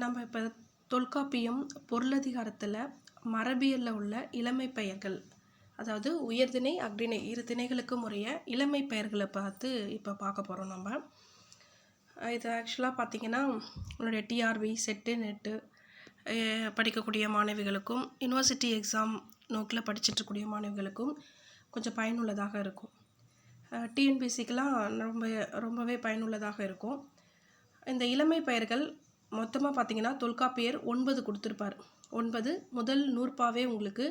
நம்ம இப்போ தொல்காப்பியம் பொருளதிகாரத்தில் மரபியலில் உள்ள இளமை பெயர்கள் அதாவது உயர்திணை அக்ரிணை இரு திணைகளுக்கும் உரிய இளமை பெயர்களை பார்த்து இப்போ பார்க்க போகிறோம் நம்ம. இது ஆக்சுவலாக பார்த்திங்கன்னா உங்களுடைய டிஆர்பி செட்டு நெட்டு படிக்கக்கூடிய மாணவிகளுக்கும் யூனிவர்சிட்டி எக்ஸாம் நோக்கில் படிச்சிட்ருக்கூடிய மாணவிகளுக்கும் கொஞ்சம் பயனுள்ளதாக இருக்கும். டிஎன்பிசிக்கெலாம் ரொம்ப ரொம்பவே பயனுள்ளதாக இருக்கும். இந்த இளமை பெயர்கள் மொத்தமாக பார்த்தீங்கன்னா தொல்காப்பியர் ஒன்பது கொடுத்துருப்பார். ஒன்பது முதல் நூற்பாவே உங்களுக்கு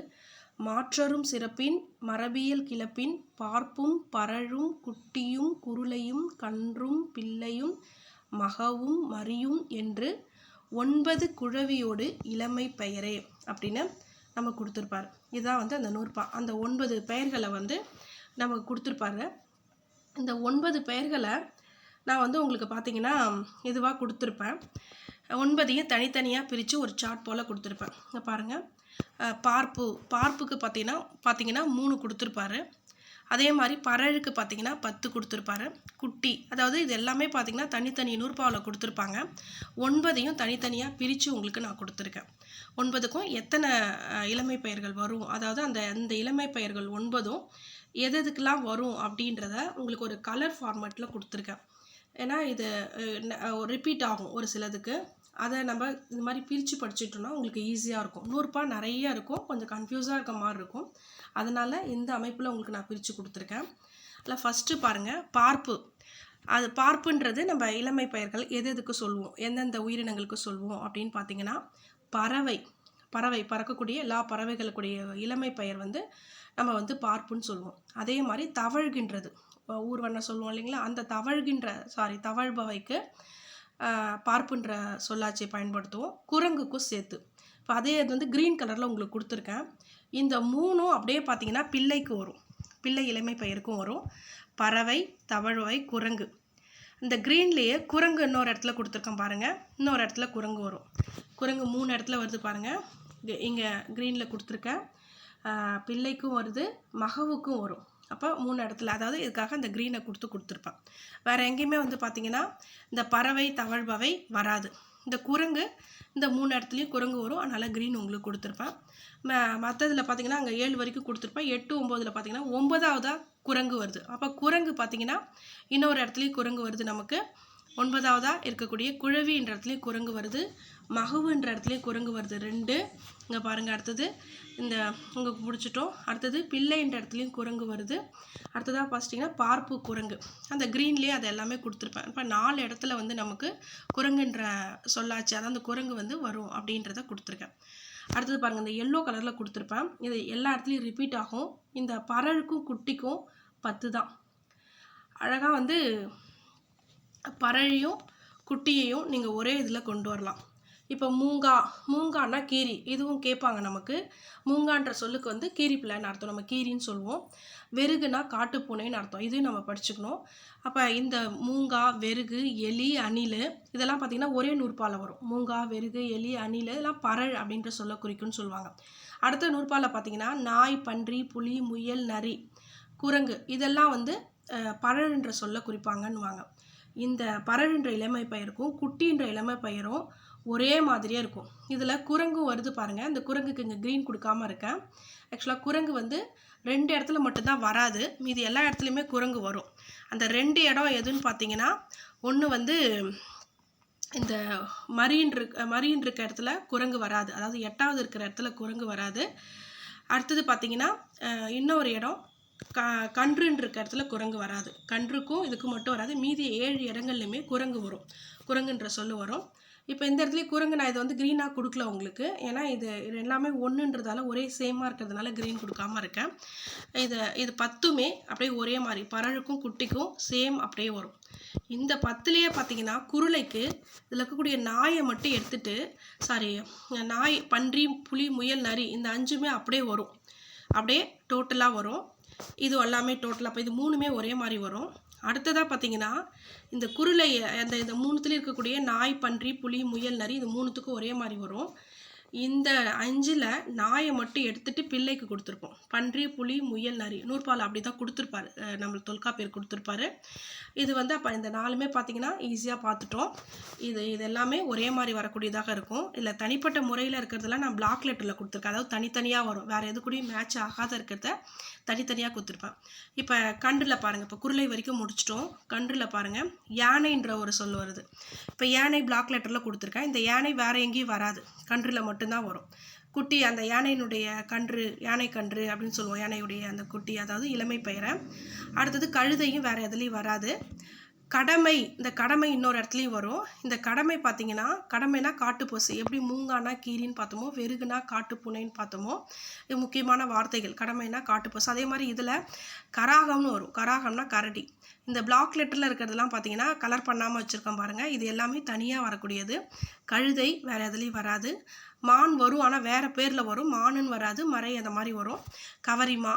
மாற்றரும் சிறப்பின் மரபியல் கிளப்பின் பார்ப்பும் பரழும் குட்டியும் குருளையும் கன்றும் பிள்ளையும் மகவும் மறியும் என்று ஒன்பது குழவியோடு இளமை பெயரே அப்படின்னு நம்ம கொடுத்துருப்பார். இதுதான் வந்து அந்த நூற்பா. அந்த ஒன்பது பெயர்களை வந்து நமக்கு கொடுத்துருப்பாரு. இந்த ஒன்பது பெயர்களை நான் வந்து உங்களுக்கு பார்த்தீங்கன்னா இதுவாக கொடுத்துருப்பேன். ஒன்பதையும் தனித்தனியாக பிரித்து ஒரு சார்ட் போல் கொடுத்துருப்பேன். இங்கே பாருங்கள் பார்ப்பு பார்ப்புக்கு பார்த்தீங்கன்னா பார்த்தீங்கன்னா மூணு கொடுத்துருப்பாரு. அதே மாதிரி பரழுக்கு பார்த்தீங்கன்னா பத்து கொடுத்துருப்பாரு. குட்டி அதாவது இது எல்லாமே பார்த்தீங்கன்னா தனித்தனி நூறுபாவில் கொடுத்துருப்பாங்க. ஒன்பதையும் தனித்தனியாக பிரித்து உங்களுக்கு நான் கொடுத்துருக்கேன். ஒன்பதுக்கும் எத்தனை இளமை பெயர்கள் வரும்? அதாவது அந்த அந்த இளமை பெயர்கள் ஒன்பதும் எது வரும் அப்படின்றத உங்களுக்கு ஒரு கலர் ஃபார்மேட்டில் கொடுத்துருக்கேன். ஏன்னா இது ரிப்பீட் ஆகும் ஒரு சிலதுக்கு. அதை நம்ம இது மாதிரி பிரித்து படிச்சிட்டோம்னா உங்களுக்கு ஈஸியாக இருக்கும். நூறுபா நிறைய இருக்கும். கொஞ்சம் கன்ஃபியூஸாக இருக்க மாதிரி இருக்கும். அதனால் இந்த அமைப்பில் உங்களுக்கு நான் பிரித்து கொடுத்துருக்கேன். அதில் ஃபஸ்ட்டு பாருங்கள் பார்ப்பு. அது பார்ப்புன்றது நம்ம இளமை பயிர்கள் எது எதுக்கு சொல்லுவோம்? எந்தெந்த உயிரினங்களுக்கு சொல்லுவோம்? அப்படின்னு பார்த்தீங்கன்னா பறவை. பறவை பறக்கக்கூடிய எல்லா பறவைகளுக்குடைய இளமை பெயர் வந்து நம்ம வந்து பார்ப்புன்னு சொல்லுவோம். அதே மாதிரி தவழ்கின்றது. ஊர்வன சொல்லுவோம் இல்லைங்களா? அந்த தவழ்கின்ற சாரி தவழ்பவைக்கு பார்ப்புன்ற சொல்லாட்சியை பயன்படுத்துவோம். குரங்குக்கும் சேர்த்து இப்போ அதே இது வந்து க்ரீன் கலரில் உங்களுக்கு கொடுத்துருக்கேன். இந்த மூணும் அப்படியே பார்த்தீங்கன்னா பிள்ளைக்கு வரும். பிள்ளை இளமை பெயருக்கும் வரும். பறவை தவழ்வை குரங்கு. இந்த க்ரீன்லேயே குரங்கு இன்னொரு இடத்துல கொடுத்துருக்கேன் பாருங்கள் இன்னொரு இடத்துல குரங்கு வரும். குரங்கு மூணு இடத்துல வருது பாருங்கள் இங்கே க்ரீனில் கொடுத்துருக்கேன். பிள்ளைக்கும் வருது மகவுக்கும் வரும். அப்போ மூணு இடத்துல அதாவது இதுக்காக அந்த க்ரீனை கொடுத்து கொடுத்துருப்பேன். வேறு எங்கேயுமே வந்து பார்த்தீங்கன்னா இந்த பறவை தவழ்பவை வராது. இந்த குரங்கு இந்த மூணு இடத்துலையும் குரங்கு வரும். அதனால் க்ரீன் உங்களுக்கு கொடுத்துருப்பேன். ம மற்றதில் பார்த்தீங்கன்னா அங்கே ஏழு வரைக்கும் கொடுத்துருப்பேன். எட்டு ஒம்போதில் பார்த்தீங்கன்னா ஒன்பதாவதாக குரங்கு வருது. அப்போ குரங்கு பார்த்தீங்கன்னா இன்னொரு இடத்துலையும் குரங்கு வருது நமக்கு. ஒன்பதாவதாக இருக்கக்கூடிய குழவின்ற இடத்துலையும் குரங்கு வருது மகவுன்ற இடத்துலையும் குரங்கு வருது ரெண்டு. இங்கே பாருங்கள் அடுத்தது. இந்த உங்களுக்கு பிடிச்சிட்டோம் அடுத்தது பிள்ளைன்ற இடத்துலையும் குரங்கு வருது. அடுத்ததாக பார்த்துட்டிங்கன்னா பார்ப்பு குரங்கு. அந்த க்ரீன்லேயே அது எல்லாமே கொடுத்துருப்பேன். இப்போ நாலு இடத்துல வந்து நமக்கு குரங்குன்ற சொல்லாச்சு. அதாவது அந்த குரங்கு வந்து வரும் அப்படின்றத கொடுத்துருக்கேன். அடுத்தது பாருங்கள் இந்த எல்லோ கலரில் கொடுத்துருப்பேன். இது எல்லா இடத்துலையும் ரிப்பீட் ஆகும். இந்த பறழுக்கும் குட்டிக்கும் பத்து தான் அழகாக வந்து பறழையும் குட்டியையும் நீங்கள் ஒரே இதில் கொண்டு வரலாம். இப்போ மூங்கா மூங்கான்னா கீரி. இதுவும் கேட்பாங்க நமக்கு. மூங்கான்ற சொல்லுக்கு வந்து கீரி பிள்ளைன்னு அர்த்தம். நம்ம கீரின்னு சொல்லுவோம். வெறுகுனா காட்டுப்பூனைன்னு அர்த்தம். இதையும் நம்ம படிச்சுக்கணும். அப்போ இந்த மூங்கா வெறுகு எலி அணில் இதெல்லாம் பார்த்திங்கன்னா ஒரே நூற்பாலை வரும். மூங்கா வெறுகு எலி அணில் இதெல்லாம் பறழ் அப்படின்ற சொல்ல குறிக்கும்னு சொல்லுவாங்க. அடுத்த நூற்பாலை பார்த்தீங்கன்னா நாய் பன்றி புலி முயல் நரி குரங்கு இதெல்லாம் வந்து அஹ், பறழ்ன்ற சொல்ல குறிப்பாங்கன்னுவாங்க. இந்த பறவைன்ற இளமை பயிருக்கும் குட்டின்ற இளமை பயிரும் ஒரே மாதிரியே இருக்கும். இதில் குரங்கு வருது பாருங்கள் இந்த குரங்குக்கு இங்கே க்ரீன் கொடுக்காம இருக்கேன். ஆக்சுவலாக குரங்கு வந்து ரெண்டு இடத்துல மட்டும்தான் வராது. மீதி எல்லா இடத்துலையுமே குரங்கு வரும். அந்த ரெண்டு இடம் எதுன்னு பார்த்தீங்கன்னா ஒன்று வந்து இந்த மரியின் இருக்க இருக்க இடத்துல குரங்கு வராது. அதாவது எட்டாவது இருக்கிற இடத்துல குரங்கு வராது. அடுத்தது பார்த்திங்கன்னா இன்னொரு இடம் க கன்றுன்னு இருக்க இடத்துல குரங்கு வராது. கன்றுக்கும் இதுக்கு மட்டும் வராது. மீதி ஏழு இடங்கள்லையுமே குரங்கு வரும். குரங்குன்ற சொல்லு வரும். இப்போ இந்த இடத்துல குரங்கு நான் இதை வந்து க்ரீனாக கொடுக்கல உங்களுக்கு. ஏன்னா இது எல்லாமே ஒன்றுன்றதால ஒரே சேமாக இருக்கிறதுனால க்ரீன் கொடுக்காம இருக்கேன். இது இது பத்துமே அப்படியே ஒரே மாதிரி. பறழுக்கும் குட்டிக்கும் சேம் அப்படியே வரும். இந்த பத்துலேயே பார்த்தீங்கன்னா குருளைக்கு இதில் இருக்கக்கூடிய நாயை மட்டும் எடுத்துட்டு சாரி நாய் பன்றி புலி முயல் நரி இந்த அஞ்சுமே அப்படியே வரும். அப்படியே டோட்டலாக வரும். இது எல்லாமே டோட்டலாக அப்போ இது மூணுமே ஒரே மாதிரி வரும். அடுத்ததாக பார்த்தீங்கன்னா இந்த குருளை அந்த இந்த மூணுத்துல இருக்கக்கூடிய நாய் பன்றி புலி முயல் நரி இது மூணுத்துக்கும் ஒரே மாதிரி வரும். இந்த அஞ்சில் நாயை மட்டும் எடுத்துட்டு பிள்ளைக்கு கொடுத்துருப்போம். பன்றி புலி முயல் நரி. நூற்பால் அப்படி தான் கொடுத்துருப்பாரு நம்ம தொல்காப்பியர் கொடுத்துருப்பாரு. இது வந்து அப்போ இந்த நாலுமே பார்த்தீங்கன்னா ஈஸியாக பார்த்துட்டோம் இது இது எல்லாமே ஒரே மாதிரி வரக்கூடியதாக இருக்கும். இல்லை தனிப்பட்ட முறையில் இருக்கிறதெல்லாம் நான் பிளாக் லெட்டரில் கொடுத்துருக்கேன். அதாவது தனித்தனியாக வரும். வேறு எது கூடயும் மேட்ச் ஆகாத இருக்கிறத தனித்தனியாக கொடுத்துருப்பேன். இப்போ கன்றில் பாருங்கள் இப்போ குருளை வரைக்கும் முடிச்சிட்டோம். கன்றில் பாருங்கள் யானைன்ற ஒரு சொல் வருது. இப்போ யானை பிளாக் லெட்டரில் கொடுத்துருக்கேன். இந்த யானை வேறு எங்கேயும் வராது. கன்றில் மட்டும் மட்டும்தான் வரும். குட்டி அந்த யானையினுடைய கன்று யானை கன்று அப்படின்னு சொல்லுவோம். யானையுடைய அந்த குட்டி அதாவது இளமை பெயரை. அடுத்தது கழுதையும் வேறு எதுலேயும் வராது. கடமை இந்த கடமை இன்னொரு இடத்துலையும் வரும். இந்த கடமை பார்த்தீங்கன்னா கடமைனா காட்டுப்பசு எப்படி மூங்கானா கீரின்னு பார்த்தோமோ வெறுகுனா காட்டுப்பூனைன்னு பார்த்தோமோ இது முக்கியமான வார்த்தைகள். கடமைனா காட்டுப்பசு அதே மாதிரி இதில் கராகம்னு வரும். கராகம்னா கரடி. இந்த பிளாக் லெட்டரில் இருக்கிறதுலாம் பார்த்தீங்கன்னா கலர் பண்ணாமல் வச்சுருக்கோம் பாருங்கள் இது எல்லாமே தனியாக வரக்கூடியது. கழுதை வேறு எதுலேயும் வராது. மான் வரும் ஆனால் வேறு பேரில் வரும். மானுன்னு வராது மறை அந்த மாதிரி வரும். கவரிமா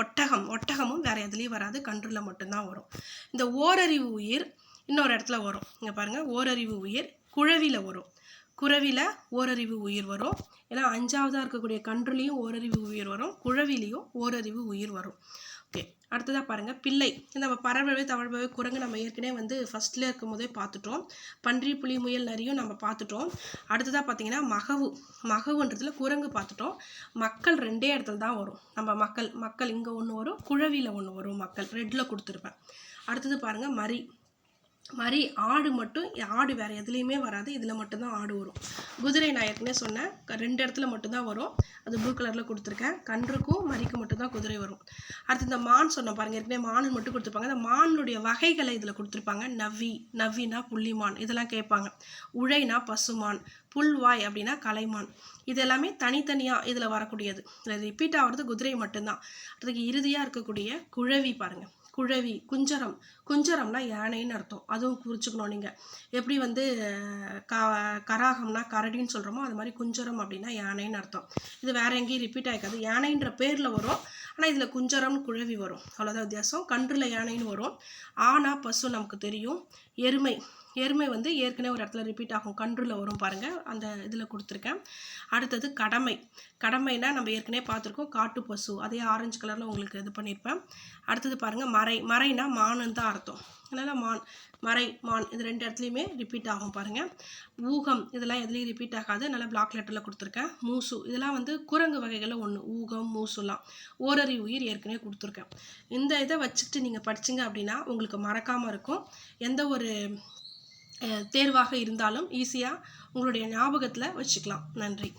ஒட்டகம் ஒட்டகமும் வேறு எதுலேயும் வராது. கன்றுல மட்டும்தான் வரும். இந்த ஓரறிவு உயிர் இன்னொரு இடத்துல வரும். இங்கே பாருங்கள் ஓரறிவு உயிர் குழவியில் வரும். குறவியில் ஓரறிவு உயிர் வரும். ஏன்னா அஞ்சாவதாக இருக்கக்கூடிய கன்றுலேயும் ஓரறிவு உயிர் வரும். குழவிலையும் ஓரறிவு உயிர் வரும். ஓகே அடுத்ததாக பாருங்கள் பிள்ளை. இந்த நம்ம பறவை தவழ்பவை குரங்கு நம்ம ஏற்கனவே வந்து ஃபஸ்ட்டில் இருக்கும் போதே பார்த்துட்டோம். பன்றி புலி முயல் நரியும் நம்ம பார்த்துட்டோம். அடுத்ததாக பார்த்தீங்கன்னா மகவு. மகவுன்றதுல குரங்கு பார்த்துட்டோம். மக்கள் ரெண்டே இடத்துல தான் வரும். நம்ம மக்கள் மக்கள் இங்கே ஒன்று வரும் குழவியில் ஒன்று வரும் மக்கள். ரெட்டில் கொடுத்துருப்பேன். அடுத்தது பாருங்கள் மரி மாதிரி ஆடு மட்டும் ஆடு வேறு எதுலேயுமே வராது. இதில் மட்டும்தான் ஆடு வரும். குதிரை நான் ஏற்கனவே சொன்னேன். ரெண்டு இடத்துல மட்டும்தான் வரும். அது ப்ளூ கலரில் கொடுத்துருக்கேன். கன்றுக்கும் மரிக்கும் மட்டும்தான் குதிரை வரும். அடுத்து இந்த மான் சொன்ன பாருங்க ஏற்கனவே மான் மட்டும் கொடுத்துருப்பாங்க. இந்த மானுடைய வகைகளை இதில் கொடுத்துருப்பாங்க. நவ்வி நவ்வினா புள்ளிமான். இதெல்லாம் கேட்பாங்க. உழைனா பசுமான். புல்வாய் அப்படின்னா கலைமான். இது எல்லாமே தனித்தனியாக இதில் வரக்கூடியது. இதில் ரிப்பீட் ஆகிறது குதிரை மட்டும்தான். அதுக்கு இறுதியாக இருக்கக்கூடிய குழவி பாருங்கள் குழவி குஞ்சரம். குஞ்சரம்னா யானைன்னு அர்த்தம். அதுவும் குறிச்சுக்கணும் நீங்கள் எப்படி வந்து க கராகம்னா கரடின்னு சொல்கிறோமோ அது மாதிரி குஞ்சரம் அப்படின்னா யானைன்னு அர்த்தம். இது வேற எங்கேயும் ரிப்பீட் ஆகிக்காது யானைன்ற பேரில் வரும். ஆனால் இதில் குஞ்சரம் குழவி வரும். அவ்வளோதான் வித்தியாசம். கன்றில் யானைன்னு வரும். ஆனா பசு நமக்கு தெரியும். எருமை. எருமை வந்து ஏற்கனவே ஒரு இடத்துல ரிப்பீட் ஆகும். கன்றுல வரும் பாருங்கள் அந்த இதில் கொடுத்துருக்கேன். அடுத்தது கடமை. கடமைனா நம்ம ஏற்கனவே பார்த்துருக்கோம். காட்டு பசு. அதே ஆரஞ்சு கலரில் உங்களுக்கு இது பண்ணியிருப்பேன் அடுத்தது பாருங்கள் மறை. மறைனா மானுன்னு தான் அர்த்தம். அதனால் மான் மறை மான் இது ரெண்டு இடத்துலையுமே ரிப்பீட் ஆகும் பாருங்கள் ஊகம். இதெல்லாம் எதுலேயும் ரிப்பீட் ஆகாது. நல்லா பிளாக் லெட்டரில் கொடுத்துருக்கேன். மூசு. இதெல்லாம் வந்து குரங்கு வகைகளில் ஒன்று ஊகம் மூசுலாம். ஓரறி உயிர் ஏற்கனவே கொடுத்துருக்கேன். இந்த இதை வச்சுக்கிட்டு நீங்கள் படிச்சிங்க அப்படின்னா உங்களுக்கு மறக்காமல் இருக்கும். எந்த ஒரு ஒரு தேர்வாக இருந்தாலும் ஈஸியாக உங்களுடைய ஞாபகத்தில் வச்சுக்கலாம். நன்றி.